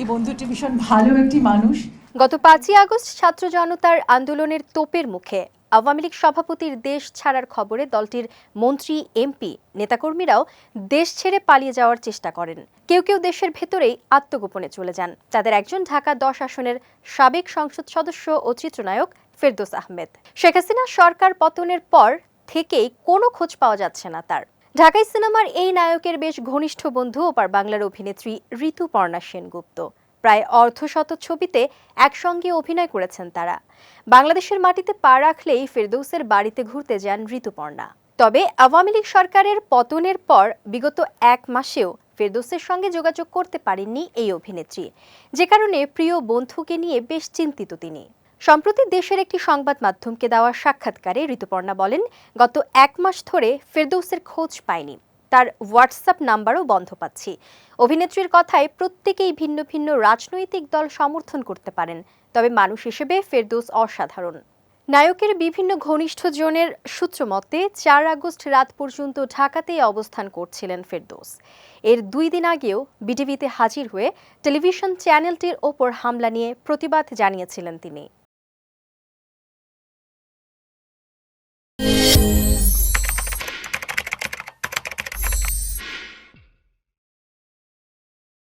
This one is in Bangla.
এই বন্ধুটি ভীষণ ভালো একটি মানুষ। গত পাঁচই আগস্ট ছাত্র জনতার আন্দোলনের তোপের মুখে আওয়ামী লীগ সভাপতির দেশ ছাড়ার খবরে দলটির মন্ত্রী, এমপি, নেতাকর্মীরাও দেশ ছেড়ে পালিয়ে যাওয়ার চেষ্টা করেন। কেউ কেউ দেশের ভেতরেই আত্মগোপনে চলে যান। তাদের একজন ঢাকা দশ আসনের সাবেক সংসদ সদস্য ও চিত্রনায়ক ফেরদৌস আহমেদ। শেখ হাসিনা সরকার পতনের পর থেকেই কোনো খোঁজ পাওয়া যাচ্ছে না তার। ঢাকাই সিনেমার এই নায়কের বেশ ঘনিষ্ঠ বন্ধু ওপার বাংলার অভিনেত্রী ঋতুপর্ণা সেনগুপ্ত। প্রায় অর্ধশত ছবিতে একসঙ্গে অভিনয় করেছেন তারা। বাংলাদেশের মাটিতে পা রাখলেই ফেরদৌসের বাড়িতে ঘুরতে যান ঋতুপর্ণা। তবে আওয়ামী লীগ সরকারের পতনের পর বিগত এক মাসেও ফেরদৌসের সঙ্গে যোগাযোগ করতে পারেননি এই অভিনেত্রী। যে কারণে প্রিয় বন্ধুকে নিয়ে বেশ চিন্তিত তিনি। সম্প্রতি দেশের একটি সংবাদ মাধ্যমকে দেওয়া সাক্ষাৎকারে ঋতুপর্ণা বলেন, গত এক মাস ধরে ফেরদৌসের খোঁজ পায়নি তার হোয়াটসঅ্যাপ নাম্বারও বন্ধ পাচ্ছি। অভিনেত্রীর কথায় প্রত্যেকেই ভিন্ন ভিন্ন রাজনৈতিক দল সমর্থন করতে পারেন, তবে মানুষ হিসেবে ফেরদৌস অসাধারণ। নায়কের বিভিন্ন ঘনিষ্ঠ জনের সূত্র মতে চার আগস্ট রাত পর্যন্ত ঢাকাতেই অবস্থান করছিলেন ফেরদৌস। এর দুই দিন আগেও বিটিভিতে হাজির হয়ে টেলিভিশন চ্যানেলটির ওপর হামলা নিয়ে প্রতিবাদ জানিয়েছিলেন তিনি। Thank.